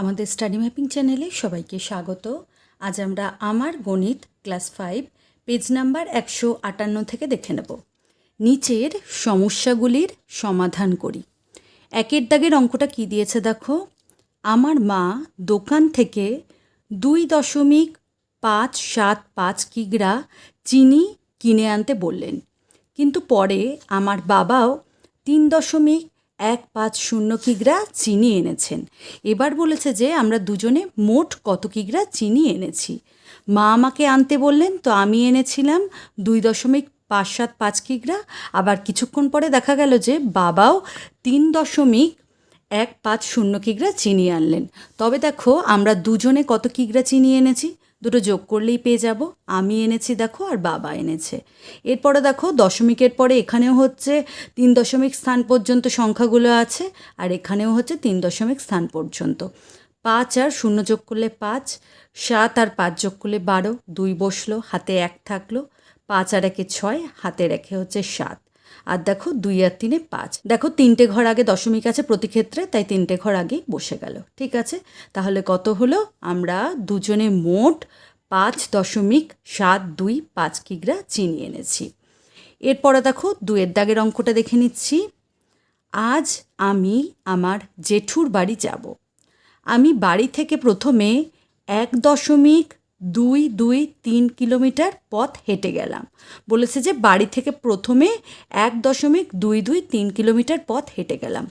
আমাদের study mapping চ্যানেলে সবাইকে স্বাগত। আজ আমরা আমার গণিত ক্লাস ফাইভ, পেজ নাম্বার একশো আটান্ন থেকে দেখে নেব। নিচের সমস্যাগুলির সমাধান করি। একের দাগের অঙ্কটা কি দিয়েছে দেখো? আমার মা দোকান থেকে দুই দশমিক পাঁচ সাত পাঁচ কিগ্রা চিনি কিনে আনতে বললেন। কিন্তু পরে আমার বাবাও তিন দশমিক এক পাঁচ শূন্য কিগ্রা চিনি এনেছেন। এবার বলেছে যে, আমরা দুজনে মোট কত কিগ্রা চিনি এনেছি। মা আমাকে আনতে বললেন, তো আমি এনেছিলাম দুই দশমিক পাঁচ সাত পাঁচ কিগ্রা। আবার কিছুক্ষণ পরে দেখা গেল যে, বাবাও তিন দশমিক এক পাঁচ শূন্য কিগ্রা চিনি আনলেন। তবে দেখো, আমরা দুজনে কত কিগ্রা চিনি এনেছি? দুটো যোগ করলেই পেয়ে যাব। আমি এনেছি, দেখো, আর বাবা এনেছে। এরপরে দেখো, দশমিকের পরে এখানেও হচ্ছে তিন দশমিক স্থান পর্যন্ত সংখ্যাগুলো আছে, আর এখানেও হচ্ছে তিন দশমিক স্থান পর্যন্ত। পাঁচ আর শূন্য যোগ করলে পাঁচ, সাত আর পাঁচ যোগ করলে বারো, দুই বসল, হাতে এক থাকল, পাঁচ আর একে ছয় হাতে রেখে হচ্ছে সাত। আর দেখো দুই আর তিনে পাঁচ। দেখো তিনটে ঘর আগে দশমিক আছে প্রতি ক্ষেত্রে তাই তিনটে ঘর আগেই বসে গেল। ঠিক আছে? তাহলে কত হলো? আমরা দুজনে মোট পাঁচ দশমিক সাত দুই পাঁচ কিগ্রা চিনি এনেছি। এরপরে দেখো দুয়ের দাগের অঙ্কটা দেখে নিচ্ছি। আজ আমি আমার জেঠুর বাড়ি যাব। আমি বাড়ি থেকে প্রথমে এক দশমিক দুই দুই, তিন কিলোমিটার পথ হেঁটে গেলাম। বলেছে যে বাড়ি থেকে প্রথমে এক দশমিক দুই দুই, তিন কিলোমিটার পথ হেঁটে গেলাম।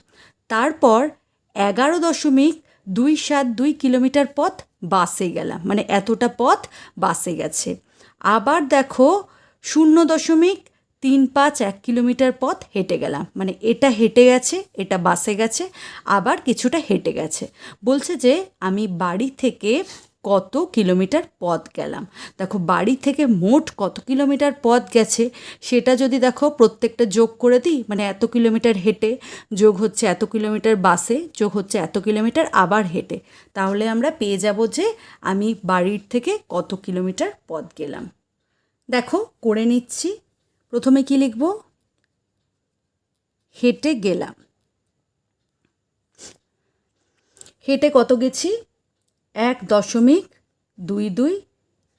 তারপর এগারো দশমিক দুই, সাত, দুই কিলোমিটার পথ বাসে গেলাম। মানে এতটা পথ বাসে গেছে। আবার দেখো শূন্য দশমিক তিন পাঁচ এক কিলোমিটার পথ হেঁটে গেলাম। মানে এটা হেঁটে গেছে, এটা বাসে গেছে, আবার কিছুটা হেঁটে গেছে। বলছে যে আমি বাড়ি থেকে কত কিলোমিটার পথ গেলাম। দেখো বাড়ি থেকে মোট কত কিলোমিটার পথ গেছে সেটা যদি দেখো প্রত্যেকটা যোগ করে দিই মানে এত কিলোমিটার হেঁটে যোগ হচ্ছে এত কিলোমিটার বাসে, যোগ হচ্ছে এত কিলোমিটার আবার হেঁটে। তাহলে আমরা পেয়ে যাব যে আমি বাড়ির থেকে কত কিলোমিটার পথ গেলাম। দেখো করে নিচ্ছি। প্রথমে কি লিখব? হেঁটে গেলাম। হেঁটে কত গেছি? এক দশমিক দুই দুই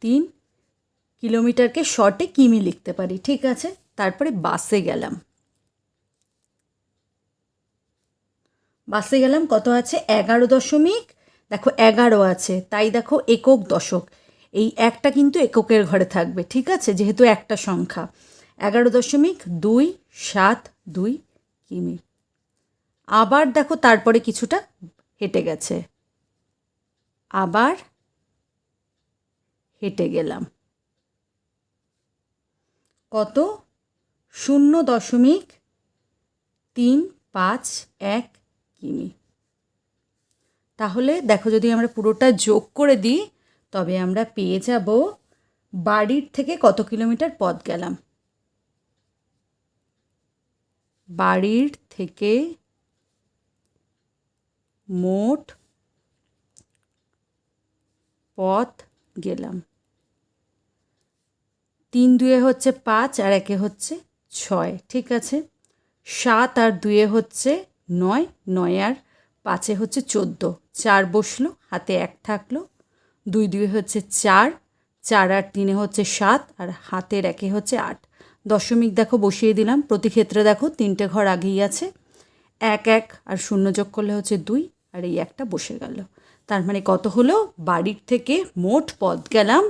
তিন কিলোমিটারকে শর্টে কিমি লিখতে পারি, ঠিক আছে? তারপরে বাসে গেলাম। বাসে গেলাম, কত আছে? এগারো দশমিক, দেখো এগারো আছে, তাই দেখো একক দশক। এই একটা কিন্তু এককের ঘরে থাকবে, ঠিক আছে? যেহেতু একটা সংখ্যা। এগারো দশমিক দুই সাত দুই কিমি। আবার দেখো তারপরে কিছুটা হেঁটে গেছে। আবার হেঁটে গেলাম। কত? শূন্য দশমিক তিন পাঁচ এক কিমি। তাহলে দেখো, যদি আমরা পুরোটা যোগ করে দিই, তবে আমরা পেয়ে যাব বাড়ির থেকে কত কিলোমিটার পথ গেলাম? বাড়ির থেকে মোট পথ গেলাম। তিন দুয়ে হচ্ছে পাঁচ আর একে হচ্ছে ছয়, ঠিক আছে? সাত আর দুয়ে হচ্ছে নয় নয় আর পাঁচে হচ্ছে চোদ্দ। চার বসল, হাতে এক থাকল। দুই দুয়ে হচ্ছে চার চার আর তিনে হচ্ছে সাত আর হাতের একে হচ্ছে আট। দশমিক দেখো বসিয়ে দিলাম, প্রতি ক্ষেত্রে দেখো তিনটে ঘর আগেই আছে। এক এক আর শূন্য যোগ করলে হচ্ছে দুই, আর এই একটা বসে গেল। তার মানে কত হলো? বাড়ির থেকে মোট পথ গেলাম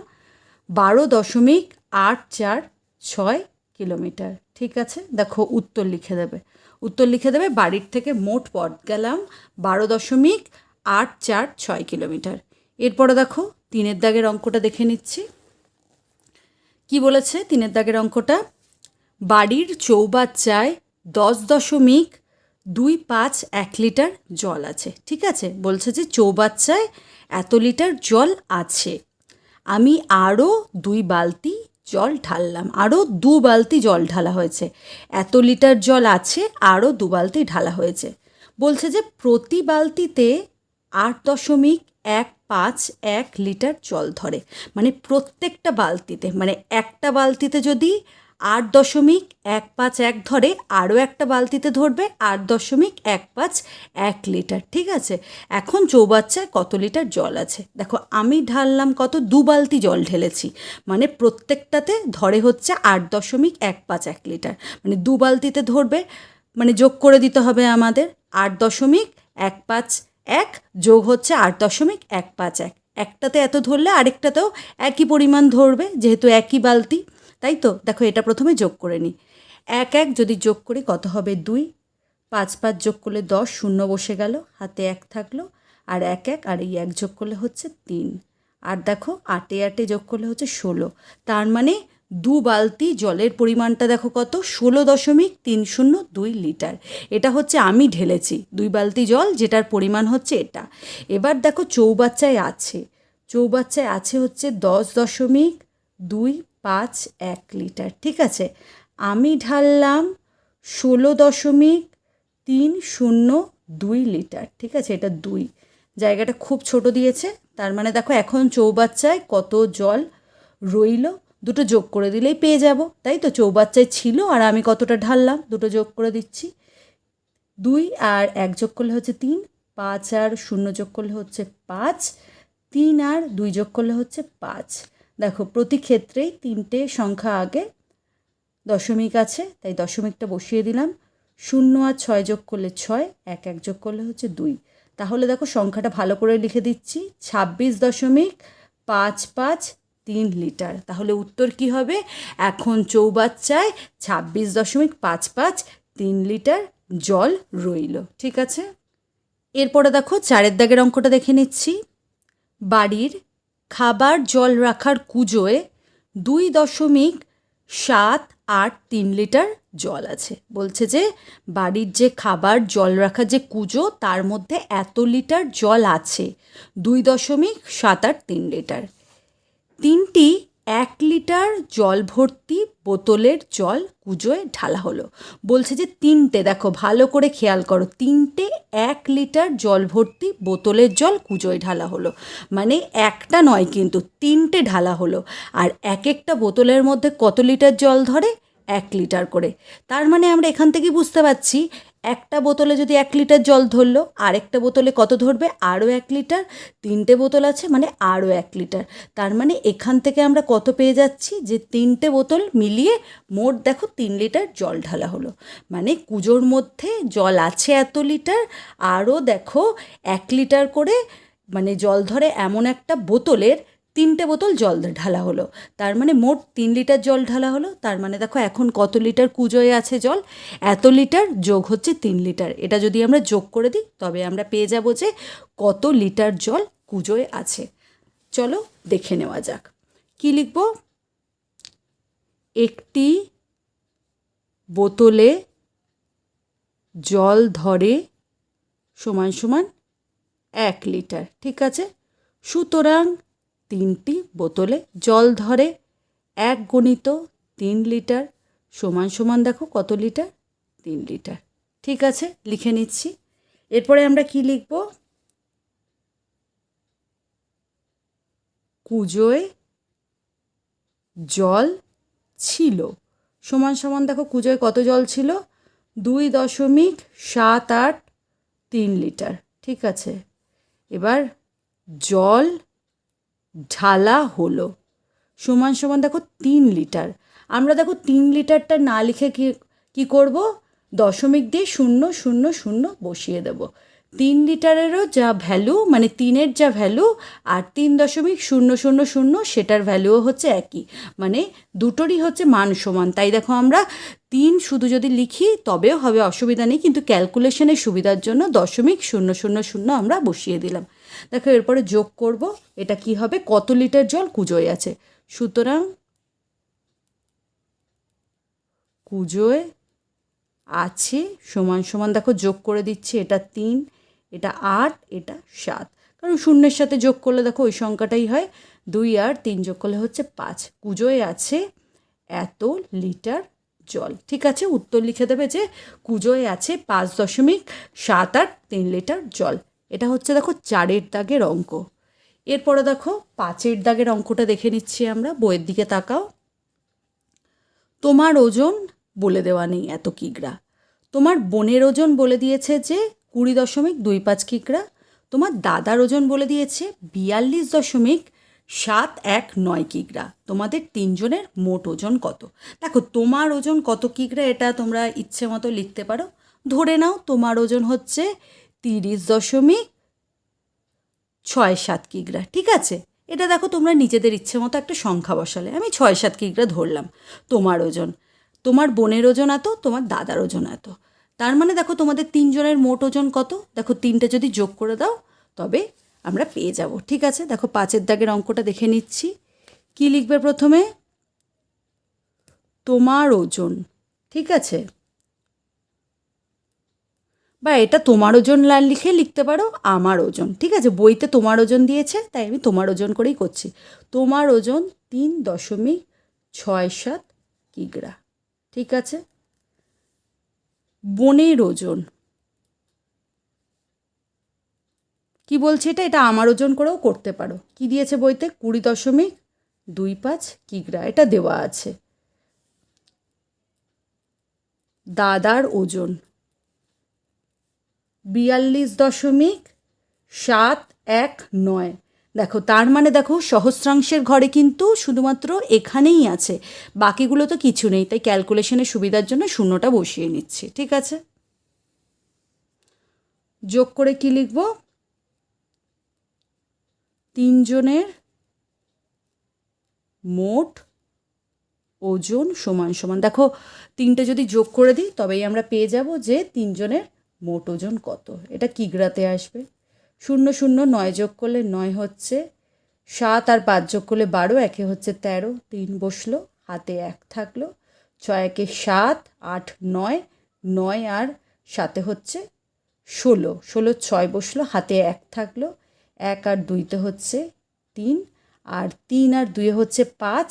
বারো দশমিক আট চার ছয় কিলোমিটার। ঠিক আছে? দেখো উত্তর লিখে দেবে। উত্তর লিখে দেবে, বাড়ির থেকে মোট পথ গেলাম বারো দশমিক আট চার ছয় কিলোমিটার। এরপরে দেখো তিনের দাগের অঙ্কটা দেখে নিচ্ছি। কি বলেছে তিনের দাগের অঙ্কটা? বাড়ির চৌবাচ্চায় দশ দশমিক দুই পাঁচ এক লিটার জল আছে, ঠিক আছে? বলছে যে চৌবাচ্চায় এত লিটার জল আছে। আমি আরও দুই বালতি জল ঢাললাম আরও দু বালতি জল ঢালা হয়েছে। এত লিটার জল আছে আরও দু বালতি ঢালা হয়েছে। বলছে যে প্রতি বালতিতে আট দশমিক এক পাঁচ এক লিটার জল ধরে। মানে প্রত্যেকটা বালতিতে মানে একটা বালতিতে যদি আট দশমিক এক পাঁচ এক ধরে আরও একটা বালতিতে ধরবে আট দশমিক এক পাঁচ এক লিটার, ঠিক আছে? এখন চৌবাচ্চায় কত লিটার জল আছে? দেখো, আমি ঢাললাম কত? দু বালতি জল ঢেলেছি। মানে প্রত্যেকটাতে ধরে হচ্ছে আট দশমিক এক পাঁচ এক লিটার। মানে দু বালতিতে ধরবে মানে যোগ করে দিতে হবে আমাদের আট দশমিক এক পাঁচ এক যোগ হচ্ছে আট দশমিক এক পাঁচ এক। একটাতে এত ধরলে আরেকটাতেও একই পরিমাণ ধরবে, যেহেতু একই বালতি। তাই তো? দেখো, এটা প্রথমে যোগ করে নিই এক এক যদি যোগ করি, কত হবে? দুই। পাঁচ পাঁচ যোগ করলে দশ, শূন্য বসে গেল, হাতে এক থাকল, আর এক এক, আর এই এক যোগ করলে হচ্ছে তিন। আর দেখো, আটে আটে যোগ করলে হচ্ছে ষোলো। তার মানে দু বালতি জলের পরিমাণটা দেখো কত? ষোলো দশমিক তিন শূন্য দুই লিটার। এটা হচ্ছে আমি ঢেলেছি, দুই বালতি জল, যেটার পরিমাণ হচ্ছে এটা। এবার দেখো, চৌবাচ্চায় আছে। চৌবাচ্চায় আছে হচ্ছে দশ দশমিক দুই পাঁচ এক লিটার, ঠিক আছে? আমি ঢাললাম ষোলো দশমিক তিন শূন্য দুই লিটার, ঠিক আছে? এটা দুই। জায়গাটা খুব ছোট দিয়েছে, তার মানে দেখো এখন চৌবাচ্চায় কত জল রইল? দুটো যোগ করে দিলেই পেয়ে যাব, তাই তো? চৌবাচ্চায় ছিল আর আমি কতটা ঢাললাম? দুটো যোগ করে দিচ্ছি। দুই আর এক যোগ করলে হচ্ছে তিন, পাঁচ আর শূন্য যোগ করলে হচ্ছে পাঁচ, তিন আর দুই যোগ করলে হচ্ছে পাঁচ। দেখো, প্রতি ক্ষেত্রেই তিনটে সংখ্যা আগে, দশমিক আছে, তাই দশমিকটা বসিয়ে দিলাম। শূন্য আর ছয় যোগ করলে ছয়, এক এক যোগ করলে হচ্ছে দুই। তাহলে দেখো, সংখ্যাটা ভালো করে লিখে দিচ্ছি। ছাব্বিশ দশমিক পাঁচ পাঁচ তিন লিটার। তাহলে উত্তর কি হবে? এখন চৌবাচ্চায় ছাব্বিশ দশমিক পাঁচ পাঁচ তিন লিটার জল রইল, ঠিক আছে? এরপরে দেখো, চারের দাগের অঙ্কটা দেখে নিচ্ছি। বাড়ির খাবার জল রাখার কুজোয় দুই দশমিক সাত আট তিন লিটার জল আছে। বলছে যে, বাড়ির যে খাবার জল রাখার যে কুজো, তার মধ্যে এত লিটার জল আছে, দুই দশমিক সাত আট তিন লিটার। তিনটি এক লিটার জল ভর্তি বোতলের জল কুজোয় ঢালা হলো। বলছে যে তিনটে, দেখো, ভালো করে খেয়াল করো, তিনটে এক লিটার জল ভর্তি বোতলের জল কুজোয় ঢালা হলো। মানে একটা নয় কিন্তু, তিনটে ঢালা হলো। আর এক একটা বোতলের মধ্যে কত লিটার জল ধরে? এক লিটার করে। তার মানে আমরা এখান থেকে বুঝতে পারছি একটা বোতলে যদি এক লিটার জল ধরলো, আরেকটা বোতলে কত ধরবে? আরও এক লিটার। তিনটে বোতল আছে মানে আরও এক লিটার। তার মানে এখান থেকে আমরা কত পেয়ে যাচ্ছি? যে তিনটে বোতল মিলিয়ে মোট দেখো তিন লিটার জল ঢালা হলো। মানে কুজোর মধ্যে জল আছে এত লিটার, আরও দেখো এক লিটার করে মানে জল ধরে এমন একটা বোতলের তিনটে বোতল জল ঢালা হলো। তার মানে মোট তিন লিটার জল ঢালা হলো। তার মানে দেখো, এখন কত লিটার কুজোয় আছে জল? এত লিটার যোগ হচ্ছে তিন লিটার। এটা যদি আমরা যোগ করে দিই, তবে আমরা পেয়ে যাব যে কত লিটার জল কুজোয় আছে। চলো দেখে নেওয়া যাক। কি লিখব? একটি বোতলে জল ধরে সমান সমান এক লিটার। ঠিক আছে? সুতরাং তিনটি বোতলে জল ধরে এক গণিত তিন লিটার সমান সমান দেখো কত লিটার? তিন লিটার। ঠিক আছে, লিখে নিচ্ছি। এরপরে আমরা কি লিখব? কুজোয় জল ছিল। সমান সমান দেখো কুজোয় কত জল ছিল? দুই দশমিক সাত আট তিন লিটার। ঠিক আছে, এবার জল ঢালা হলো। সমান সমান দেখো তিন লিটার। আমরা দেখো তিন লিটারটা না লিখে কি, কী করব? দশমিক দিয়ে শূন্য শূন্য শূন্য বসিয়ে দেব। তিন লিটারেরও যা ভ্যালু মানে তিনের যা ভ্যালু আর তিন দশমিক শূন্য শূন্য শূন্য সেটার ভ্যালুও হচ্ছে একই। মানে দুটোরই হচ্ছে মান সমান। তাই দেখো আমরা তিন শুধু যদি লিখি তবেও হবে অসুবিধা নেই, কিন্তু ক্যালকুলেশনের সুবিধার জন্য দশমিক শূন্য শূন্য শূন্য আমরা বসিয়ে দিলাম। দেখো, এরপরে যোগ করব, এটা কি হবে? কত লিটার জল? কুজোয় আছে। সুতরাং কুজোয় আছে সমান সমান, দেখো, যোগ করে দিচ্ছে, এটা তিন, এটা আট, এটা সাত। কারণ শূন্যের সাথে যোগ করলে, দেখো, ওই সংখ্যাটাই হয়। দুই আর তিন যোগ করলে হচ্ছে পাঁচ। কুজোয় আছে এত লিটার জল। ঠিক আছে, উত্তর লিখে দেবে যে কুজোয় আছে পাঁচ দশমিক সাত আট তিন লিটার জল। এটা হচ্ছে দেখো চারের দাগের অঙ্ক। এরপরে দেখো পাঁচের দাগের অঙ্কটা দেখে নিচ্ছি আমরা, বইয়ের দিকে তাকাও। তোমার ওজন বলে দেওয়া নেই এত কিগ্রা তোমার বোনের ওজন বলে দিয়েছে যে কুড়ি দশমিক দুই পাঁচ কিগ্রা তোমার দাদার ওজন বলে দিয়েছে বিয়াল্লিশ দশমিক সাত এক নয় কিগ্রা তোমাদের তিনজনের মোট ওজন কত? দেখো তোমার ওজন কত কিগ্রা এটা তোমরা ইচ্ছে মতো লিখতে পারো। ধরে নাও তোমার ওজন হচ্ছে তিরিশ দশমিক ছয় সাত কিগ্রা, ঠিক আছে? এটা দেখো তোমরা নিজেদের ইচ্ছে মতো একটা সংখ্যা বসালে। আমি ছয় সাত কিগ্রা ধরলাম, তোমার ওজন। তোমার বোনের ওজন এত, তোমার দাদার ওজন এত। তার মানে দেখো তোমাদের তিনজনের মোট ওজন কত? দেখো তিনটে যদি যোগ করে দাও, তবে আমরা পেয়ে যাব, ঠিক আছে? দেখো পাঁচের দাগের অঙ্কটা দেখে নিচ্ছি। কি লিখবে প্রথমে? তোমার ওজন, ঠিক আছে? বা এটা তোমার ওজন লিখে লিখতে পারো, আমার ওজন, ঠিক আছে? বইতে তোমার ওজন দিয়েছে, তাই আমি তোমার ওজন করেই করছি। তোমার ওজন তিন দশমিক ছয় সাত কিগ্রা, ঠিক আছে? বনের ওজন। কি বলছে এটা? এটা আমার ওজন করেও করতে পারো। কি দিয়েছে বইতে? কুড়ি দশমিক দুই পাঁচ কিগ্রা, এটা দেওয়া আছে। দাদার ওজন। বিয়াল্লিশ দশমিক সাত এক নয়। দেখো, তার মানে দেখো, সহস্রাংশের ঘরে কিন্তু শুধুমাত্র এখানেই আছে। বাকিগুলো তো কিছু নেই, তাই ক্যালকুলেশনের সুবিধার জন্য শূন্যটা বসিয়ে নিচ্ছি, ঠিক আছে? যোগ করে কি লিখব? তিনজনের মোট ওজন সমান সমান। দেখো, তিনটে যদি যোগ করে দিই, তবেই আমরা পেয়ে যাব যে তিনজনের মোট ওজন কত? এটা কিগড়াতে আসবে। শূন্য শূন্য নয় যোগ করলে নয় হচ্ছে সাত আর পাঁচ যোগ করলে বারো, একে হচ্ছে তেরো, তিন বসল, হাতে এক থাকল, ছয় একে সাত, আট নয় নয় আর সাতে হচ্ছে ষোলো ষোলো ছয় বসল, হাতে এক থাকল, এক আর দুইতে হচ্ছে তিন, আর তিন আর দুয়ে হচ্ছে পাঁচ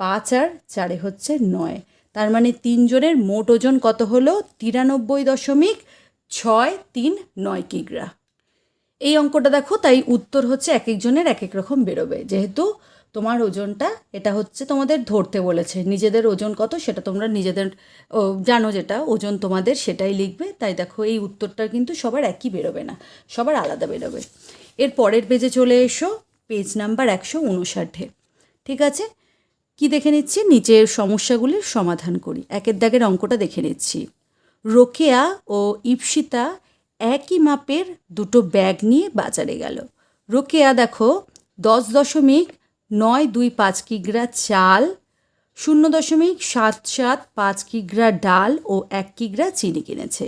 পাঁচ আর চারে হচ্ছে নয়। তার মানে তিনজনের মোট ওজন কত হলো? তিরানব্বই দশমিক ছয়, তিন, নয় কিগ্রা। এই অঙ্কটা দেখো, তাই উত্তর হচ্ছে এক একজনের এক এক রকম বেরোবে। যেহেতু তোমার ওজনটা, এটা হচ্ছে তোমাদের ধরতে বলেছে। নিজেদের ওজন কত সেটা তোমরা নিজেদের জানো যেটা, ওজন তোমাদের সেটাই লিখবে। তাই দেখো, এই উত্তরটা কিন্তু সবার একই বেরোবে না, সবার আলাদা বেরোবে। এর পরের পেজে চলে এসো পেজ নাম্বার একশো উনষাটে। ঠিক আছে? কি দেখে নিচ্ছি? নিচের সমস্যাগুলির সমাধান করি। একের দাগের অঙ্কটা দেখে নিচ্ছি। রোকেয়া ও ইপসিতা একই মাপের দুটো ব্যাগ নিয়ে বাজারে গেল। রোকেয়া দেখো, দশ দশমিক নয় দুই পাঁচ কিগ্রা চাল, শূন্য দশমিক সাত সাত পাঁচ কিগ্রা ডাল ও এক কিগ্রা চিনি কিনেছে।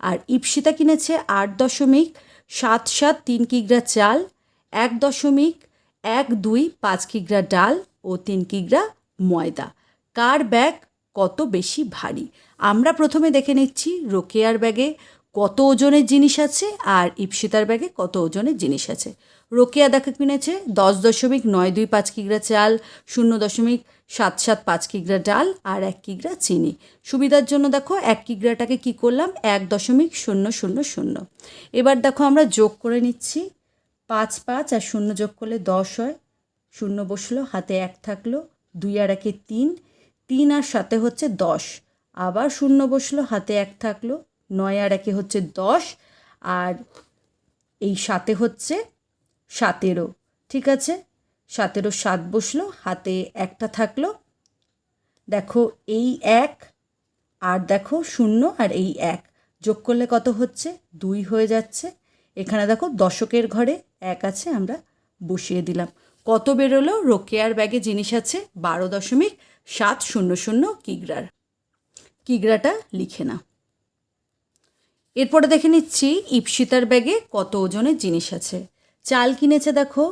আর ইপসিতা কিনেছে আট দশমিক সাত সাত তিন কিগ্রা চাল, এক দশমিক এক দুই পাঁচ কিগ্রা ডাল ও তিন কিগ্রা ময়দা। কার ব্যাগ কত বেশি ভারী। আমরা প্রথমে দেখে নিচ্ছি রোকেয়ার ব্যাগে কত ওজনের জিনিস আছে আর ইপসিতার ব্যাগে কত ওজনের জিনিস আছে। রোকেয়া দেখা কিনেছে দশ দশমিক নয় দুই পাঁচ কিগ্রা চাল, শূন্য দশমিক সাত সাত পাঁচ কিগ্রা ডাল আর এক কিগ্রা চিনি। সুবিধার জন্য দেখো এক কিগ্রাটাকে কি করলাম? এক দশমিক শূন্য শূন্য শূন্য। এবার দেখো আমরা যোগ করে নিচ্ছি। পাঁচ পাঁচ আর শূন্য যোগ করলে দশ হয়। শূন্য বসল, হাতে এক থাকল, দুই আর একে তিন। তিন আর সাথে হচ্ছে দশ। আবার শূন্য বসল, হাতে এক থাকল, নয় আর একে হচ্ছে দশ, আর এই সাথে হচ্ছে সতেরো। ঠিক আছে? সতেরো সাত বসল, হাতে একটা থাকল। দেখো এই এক, আর দেখো শূন্য, আর এই এক। যোগ করলে কত হচ্ছে? দুই হয়ে যাচ্ছে। এখানে দেখো দশকের ঘরে এক আছে, আমরা বসিয়ে দিলাম। কত বেরোলো? রোকেয়ার ব্যাগে জিনিস আছে, বারো দশমিক সাত শূন্য শূন্য কিগ্রার। কিগ্রাটা লিখে না এরপরে দেখে নিচ্ছি ইপসিতার ব্যাগে কত ওজনের জিনিস আছে। চাল কিনেছে দেখো,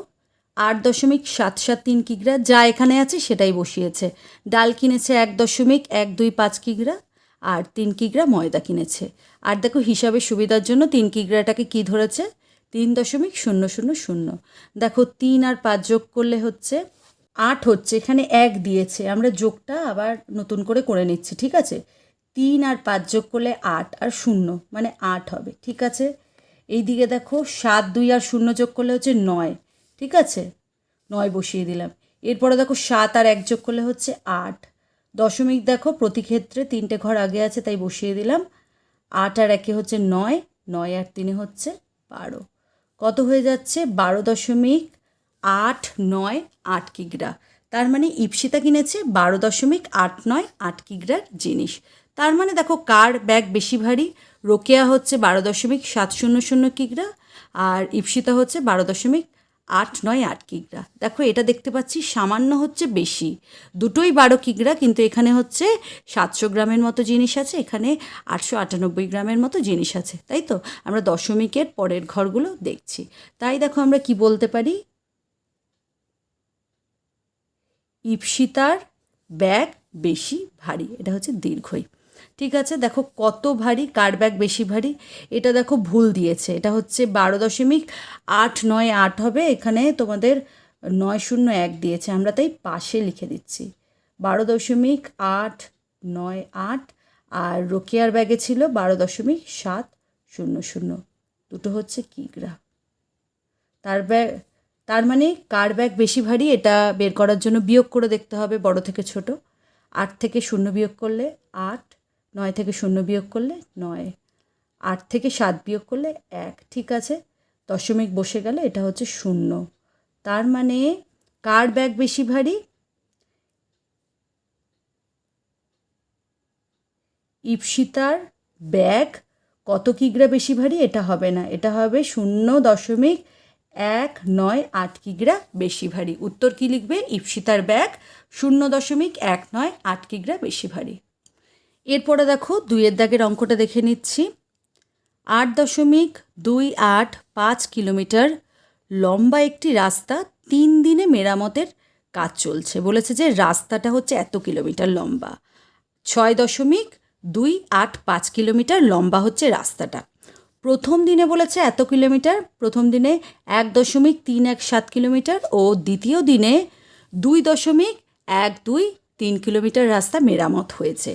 আট দশমিক সাত সাত তিন কিগ্রা, যা এখানে আছে সেটাই বসিয়েছে। ডাল কিনেছে এক দশমিক এক দুই পাঁচ কিগ্রা, আর তিন কিগ্রা ময়দা কিনেছে। আর দেখো হিসাবের সুবিধার জন্য তিন কিগ্রাটাকে কি ধরেছে? তিন দশমিক শূন্য শূন্য শূন্য। দেখো তিন আর পাঁচ যোগ করলে হচ্ছে আট হচ্ছে, এখানে এক দিয়েছে। আমরা যোগটা আবার নতুন করে করে নিচ্ছি, ঠিক আছে? তিন আর পাঁচ যোগ করলে আট আর শূন্য মানে আট হবে, ঠিক আছে? এই দিকে দেখো, সাত, দুই আর শূন্য যোগ করলে হচ্ছে নয়, ঠিক আছে? নয় বসিয়ে দিলাম। এরপরে দেখো, সাত আর এক যোগ করলে হচ্ছে আট। দশমিক দেখো, প্রতি ক্ষেত্রে তিনটে ঘর আগে আছে, তাই বসিয়ে দিলাম। আট আর একে হচ্ছে নয় নয় আর তিনে হচ্ছে বারো। কত হয়ে যাচ্ছে? বারো দশমিক আট নয় আট কিগ্রা। তার মানে ইপসিতা কিনেছে বারো দশমিক আট নয় আট কিগ্রার জিনিস। তার মানে দেখো, কার ব্যাগ বেশি ভারী? রোকেয়া হচ্ছে বারো দশমিক সাত শূন্য শূন্য কিগ্রা আর ইপসিতা হচ্ছে বারো দশমিক আট নয় আট কিগ্রা। দেখো, এটা দেখতে পাচ্ছি সামান্য হচ্ছে বেশি। দুটোই বারো কিগ্রা, কিন্তু এখানে হচ্ছে সাতশো গ্রামের মতো জিনিস আছে, এখানে আটশো আটানব্বই গ্রামের মতো জিনিস আছে, তাই তো? আমরা দশমিকের পরের ঘরগুলো দেখছি। তাই দেখো, আমরা কি বলতে পারি? ইপসিতার ব্যাগ বেশি ভারী, এটা হচ্ছে দীর্ঘই। ঠিক আছে, দেখো কত ভারী, কার ব্যাগ বেশি ভারী? এটা দেখো ভুল দিয়েছে, এটা হচ্ছে বারো দশমিক আট নয় আট হবে, এখানে তোমাদের নয় শূন্য এক দিয়েছে, আমরা তাই পাশে লিখে দিচ্ছি। বারো দশমিক আট নয় আট, আর রোকেয়ার ব্যাগে ছিল বারো দশমিক সাত শূন্য শূন্য, দুটো হচ্ছে কিগ্রা তার ব্যাগ তার মানে কার ব্যাগ বেশি ভারী, এটা বের করার জন্য বিয়োগ করে দেখতে হবে, বড় থেকে ছোট। আট থেকে শূন্য বিয়োগ করলে আট, নয় থেকে শূন্য বিয়োগ করলে নয়, আট থেকে সাত বিয়োগ করলে এক, ঠিক আছে? দশমিক বসে গেলে এটা হচ্ছে শূন্য। তার মানে কার ব্যাগ বেশি ভারী? ইপসিতার ব্যাগ কত কিগ্রা বেশি ভারী? এটা হবে না, এটা হবে শূন্য দশমিক এক, নয়, আট কিগ্রা বেশি ভারী। উত্তর কি লিখবে? ইপসিতার ব্যাগ। শূন্য দশমিক এক, নয়, আট কিগ্রা বেশি ভারী। এরপরে দেখো, দুইয়ের দাগের অঙ্কটা দেখে নিচ্ছি। আট দশমিক দুই, আট, পাঁচ কিলোমিটার লম্বা একটি রাস্তা তিন দিনে মেরামতের কাজ চলছে। বলেছে যে রাস্তাটা হচ্ছে এত কিলোমিটার লম্বা। ছয় দশমিক দুই, আট, পাঁচ কিলোমিটার লম্বা হচ্ছে রাস্তাটা। প্রথম দিনে বলেছে এত কিলোমিটার, প্রথম দিনে এক দশমিক তিন এক সাত কিলোমিটার ও দ্বিতীয় দিনে দুই দশমিক এক দুই তিন কিলোমিটার রাস্তা মেরামত হয়েছে।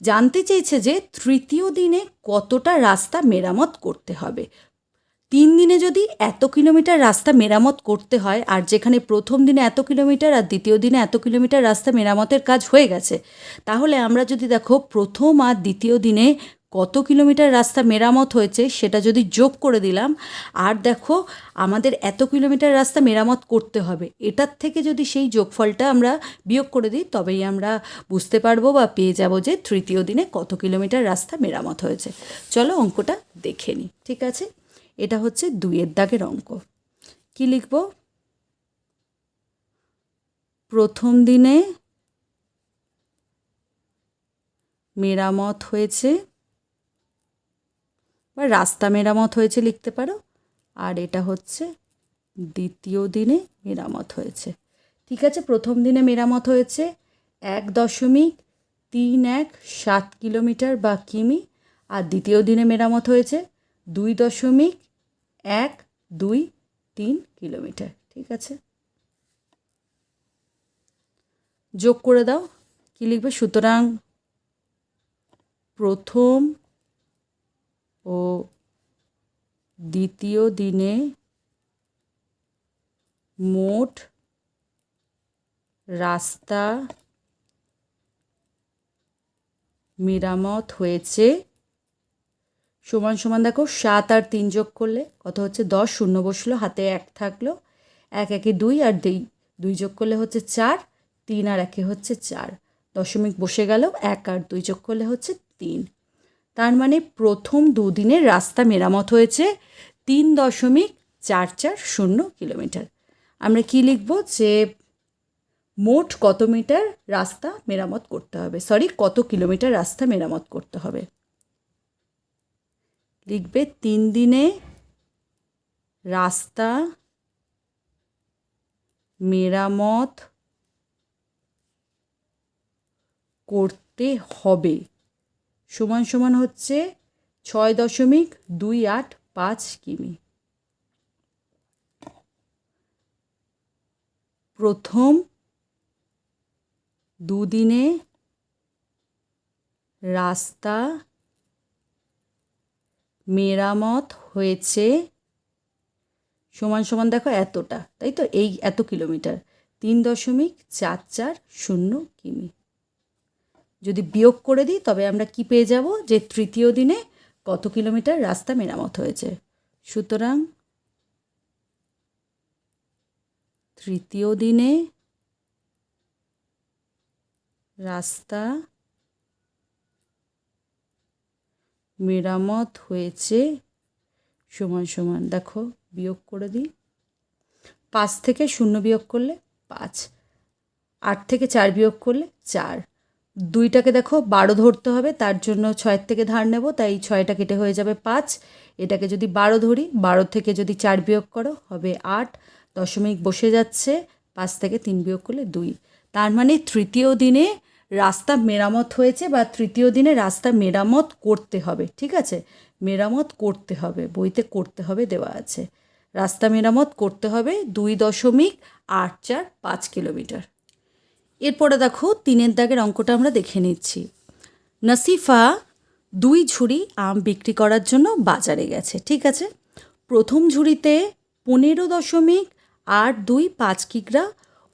জানতে চেয়েছে যে তৃতীয় দিনে কতটা রাস্তা মেরামত করতে হবে। তিন দিনে যদি এত কিলোমিটার রাস্তা মেরামত করতে হয় আর যেখানে প্রথম দিনে এত কিলোমিটার আর দ্বিতীয় দিনে এত কিলোমিটার রাস্তা মেরামতের কাজ হয়ে গেছে, তাহলে আমরা যদি দেখো প্রথম আর দ্বিতীয় দিনে কত কিলোমিটার রাস্তা মেরামত হয়েছে সেটা যদি যোগ করে দিলাম, আর দেখো আমাদের এত কিলোমিটার রাস্তা মেরামত করতে হবে, এটার থেকে যদি সেই যোগফলটা আমরা বিয়োগ করে দিই, তবেই আমরা বুঝতে পারব বা পেয়ে যাব যে তৃতীয় দিনে কত কিলোমিটার রাস্তা মেরামত হয়েছে। চলো অঙ্কটা দেখে নিই, ঠিক আছে? এটা হচ্ছে দুইয়ের দাগের অঙ্ক। কি লিখব? প্রথম দিনে মেরামত হয়েছে বা রাস্তা মেরামত হয়েছে লিখতে পারো। আর এটা হচ্ছে দ্বিতীয় দিনে মেরামত হয়েছে। ঠিক আছে, প্রথম দিনে মেরামত হয়েছে এক দশমিক তিন এক সাত কিলোমিটার বা কিমি। আর দ্বিতীয় দিনে মেরামত হয়েছে দুই দশমিক এক দুই তিন কিলোমিটার। ঠিক আছে? যোগ করে দাও। কী লিখবে? সুতরাং প্রথম ও দ্বিতীয় দিনে মোট রাস্তা মেরামত হয়েছে। সমান সমান দেখো সাত আর তিন যোগ করলে কত হচ্ছে? দশ, শূন্য বসল, হাতে এক থাকল, এক, একে দুই আর দুই দুই যোগ করলে হচ্ছে চার, তিন আর একে হচ্ছে চার। দশমিক বসে গেল, এক আর দুই যোগ করলে হচ্ছে তিন। তার মানে প্রথম দুদিনের রাস্তা মেরামত হয়েছে তিন দশমিক চার চার শূন্য কিলোমিটার। আমরা কি লিখব? যে মোট কত মিটার রাস্তা মেরামত করতে হবে? সরি, কত কিলোমিটার রাস্তা মেরামত করতে হবে? লিখবে তিন দিনে রাস্তা মেরামত করতে হবে। সমান সমান হচ্ছে ছয় দশমিক দুই আট পাঁচ কিমি। প্রথম দুদিনে রাস্তা মেরামত হয়েছে সমান সমান দেখো এতটা, তাই তো? এই এত কিলোমিটার, তিন দশমিক চার চার শূন্য কিমি। যদি বিয়োগ করে দিই, তবে আমরা কি পেয়ে যাব? যে তৃতীয় দিনে কত কিলোমিটার রাস্তা মেরামত হয়েছে? সুতরাং তৃতীয় দিনে রাস্তা মেরামত হয়েছে সমান সমান, দেখো, বিয়োগ করে দিই। পাঁচ থেকে শূন্য বিয়োগ করলে পাঁচ, আট থেকে চার বিয়োগ করলে চার দুইটাকে দেখো বারো ধরতে হবে, তার জন্য ছয়ের থেকে ধার নেব, তাই ছয়টা কেটে হয়ে যাবে পাঁচ। এটাকে যদি বারো ধরি, বারো থেকে যদি চার বিয়োগ করো, হবে আট। দশমিক বসে যাচ্ছে, পাঁচ থেকে তিন বিয়োগ করলে দুই। তার মানে তৃতীয় দিনে রাস্তা মেরামত হয়েছে বা তৃতীয় দিনে রাস্তা মেরামত করতে হবে, ঠিক আছে? মেরামত করতে হবে, বইতে করতে হবে দেওয়া আছে। রাস্তা মেরামত করতে হবে দুই দশমিক আট চার পাঁচ কিলোমিটার। এরপরে দেখো তিনের দাগের অঙ্কটা আমরা দেখে নিচ্ছি। নাসিফা দুই ঝুড়ি আম বিক্রি করার জন্য বাজারে গেছে, ঠিক আছে? প্রথম ঝুড়িতে পনেরো দশমিক আট দুই পাঁচ কিগ্রা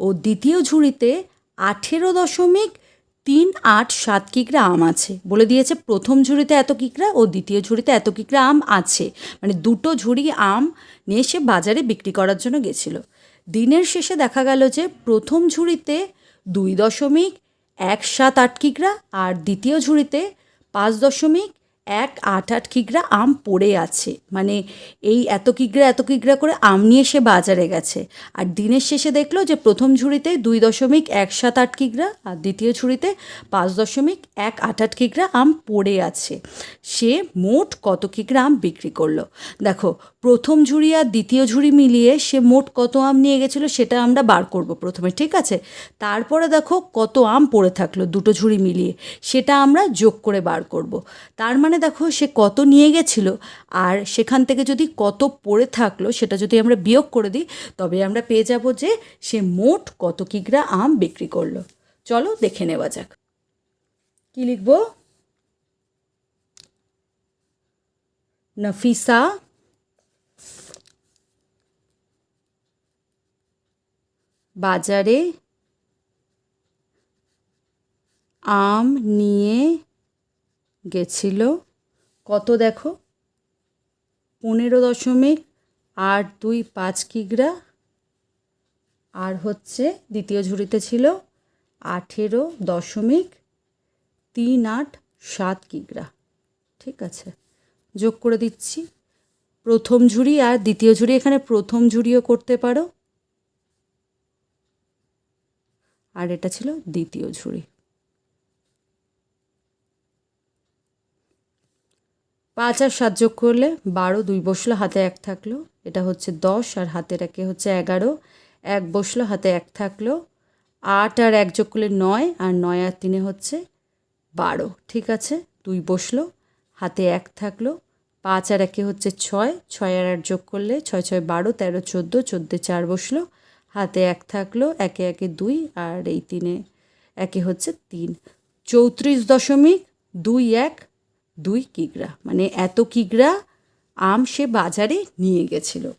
ও দ্বিতীয় ঝুড়িতে আঠেরো দশমিক তিন আট সাত কিগ্রা আম আছে। বলে দিয়েছে প্রথম ঝুড়িতে এত কিগ্রা ও দ্বিতীয় ঝুড়িতে এত কিগ্রা আম আছে। মানে দুটো ঝুড়ি আম নিয়ে সে বাজারে বিক্রি করার জন্য গেছিল। দিনের শেষে দেখা গেল যে প্রথম ঝুড়িতে দুই দশমিক এক সাত আট কিগ্রা আর দ্বিতীয় ঝুড়িতে পাঁচ দশমিক এক আট আট কিগ্রা আম পড়ে আছে। মানে এই এত কিগ্রা এত কিগ্রা করে আম নিয়ে সে বাজারে গেছে। আর দিনের শেষে দেখল যে প্রথম ঝুড়িতে দুই দশমিক এক সাত আট কিগ্রা আর দ্বিতীয় ঝুড়িতে পাঁচ দশমিক এক আট আট কিগ্রা আম পড়ে আছে। সে মোট কত কিগ্রা আম বিক্রি করল? দেখো, প্রথম ঝুড়ি আর দ্বিতীয় ঝুড়ি মিলিয়ে সে মোট কত আম নিয়ে গেছিল সেটা আমরা বার করব প্রথমে, ঠিক আছে? তারপরে দেখো কত আম পড়ে থাকল দুটো ঝুড়ি মিলিয়ে। সেটা আমরা যোগ করে বার করব। তার মানে দেখো সে কত নিয়ে গেছিল, আর সেখান থেকে যদি কত পড়ে থাকল, সেটা যদি আমরা বিয়োগ করে দিই, তবে আমরা পেয়ে যাব যে সে মোট কত কিগ্রা আম বিক্রি করল। চলো দেখে নেওয়া যাক। কি লিখব? নফিসা। বাজারে আম নিয়ে গেছিল। কত দেখো? পনেরো দশমিক আট দুই পাঁচ কিগ্রা। আর হচ্ছে দ্বিতীয় ঝুড়িতে ছিল আঠেরো দশমিক তিন আট সাত কিগ্রা। ঠিক আছে, যোগ করে দিচ্ছি। প্রথম ঝুড়ি আর দ্বিতীয় ঝুড়ি, এখানে প্রথম ঝুড়িও করতে পারো। আর এটা ছিল দ্বিতীয় ঝুড়ি। পাঁচ আর সাত যোগ করলে বারো, দুই বসল, হাতে এক থাকল। এটা হচ্ছে দশ আর হাতের একে হচ্ছে এগারো। এক বসল, হাতে এক থাকল। আট আর এক যোগ করলে নয় আর নয় আর তিনে হচ্ছে বারো। ঠিক আছে? দুই বসল, হাতে এক থাকল। পাঁচ আর একে হচ্ছে ছয়। ছয় আর আট যোগ করলে ছয় ছয়, বারো, তেরো, চোদ্দ চোদ্দ চার বসল। হাতে এক থাকল, একে একে দুই আর এই তিনে একে হচ্ছে তিন। চৌত্রিশ দশমিক দুই এক দুই কিগ্রা মানে এত কিগ্রা আম সে বাজারে নিয়ে গেছিল।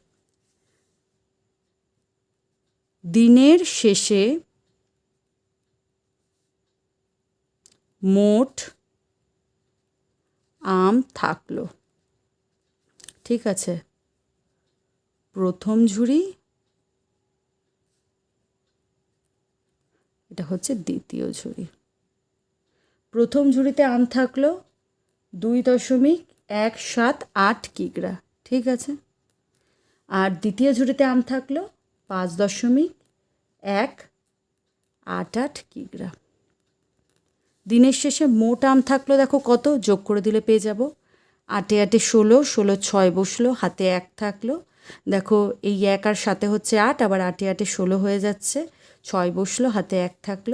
দিনের শেষে মোট আম থাকল। ঠিক আছে, প্রথম ঝুড়ি, এটা হচ্ছে দ্বিতীয় ঝুড়ি। প্রথম ঝুড়িতে আম থাকল দুই দশমিক এক সাত আট কিগ্রা, ঠিক আছে? আর দ্বিতীয় ঝুড়িতে আম থাকল পাঁচ দশমিক এক আট আট কিগ্রা। দিনের শেষে মোট আম থাকল দেখো কত? যোগ করে দিলে পেয়ে যাব। আটে আটে ষোলো ষোলো ছয় বসল, হাতে এক থাকল। দেখো এই এক আর সাথে হচ্ছে আট, আবার আটে আটে ষোলো হয়ে যাচ্ছে, ছয় বসল, হাতে এক থাকল।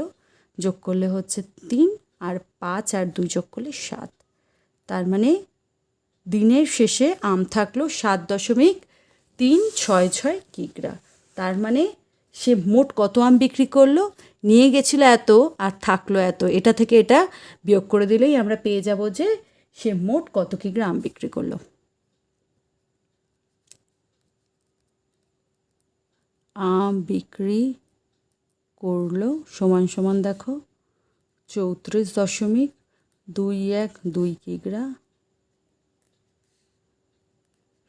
যোগ করলে হচ্ছে তিন, আর পাঁচ আর দুই যোগ করলে সাত। তার মানে দিনের শেষে আম থাকল সাত দশমিক তিন ছয় ছয় কিগ্রা। তার মানে সে মোট কত আম বিক্রি করল? নিয়ে গেছিল এত আর থাকল এত। এটা থেকে এটা বিয়োগ করে দিলেই আমরা পেয়ে যাব যে সে মোট কত কিগ্রা আম বিক্রি করল। আম বিক্রি করল সমান সমান দেখো চৌত্রিশ দশমিক দুই এক দুই কিগ্রা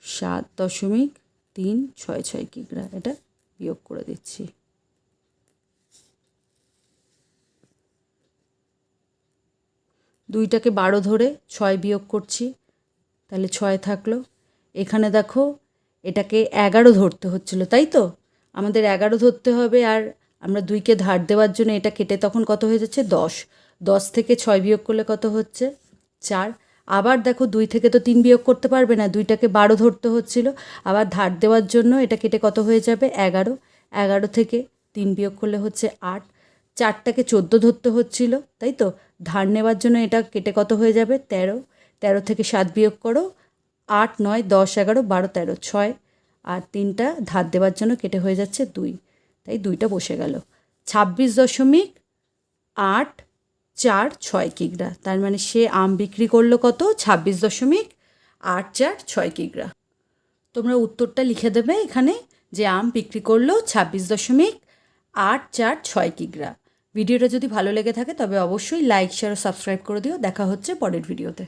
সাত দশমিক তিন ছয় ছয় কিগ্রা এটা বিয়োগ করে দিচ্ছি। দুইটাকে বারো ধরে ছয় বিয়োগ করছি, তাহলে ছয় থাকল। এখানে দেখো এটাকে এগারো ধরতে হচ্ছিল, তাই তো? আমাদের এগারো ধরতে হবে আর আমরা দুইকে ধার দেওয়ার জন্য এটা কেটে তখন কত হয়ে যাচ্ছে? দশ। দশ থেকে ছয় বিয়োগ করলে কত হচ্ছে? চার। আবার দেখো দুই থেকে তো তিন বিয়োগ করতে পারবে না, দুইটাকে বারো ধরতে হচ্ছিল। আবার ধার দেওয়ার জন্য এটা কেটে কত হয়ে যাবে? এগারো। এগারো থেকে তিন বিয়োগ করলে হচ্ছে আট। চারটাকে চোদ্দ ধরতে হচ্ছিল, তাই তো? ধার নেওয়ার জন্য এটা কেটে কত হয়ে যাবে? তেরো। তেরো থেকে সাত বিয়োগ করো, আট, নয়, দশ, এগারো, বারো, তেরো, ছয়। আর তিনটা ধার দেওয়ার জন্য কেটে হয়ে যাচ্ছে দুই। তাই দুইটা বসে গেল। ছাব্বিশ দশমিক আট চার ছয় কিগ্রা। তার মানে সে আম বিক্রি করল কত? ছাব্বিশ দশমিক আট চার ছয় কিগ্রা। তোমরা উত্তরটা লিখে দেবে এখানে যে আম বিক্রি করল ছাব্বিশ দশমিক আট চার ছয় কিগ্রা। ভিডিওটা যদি ভালো লেগে থাকে তবে অবশ্যই লাইক, শেয়ার ও সাবস্ক্রাইব করে দিও। দেখা হচ্ছে পরের ভিডিওতে।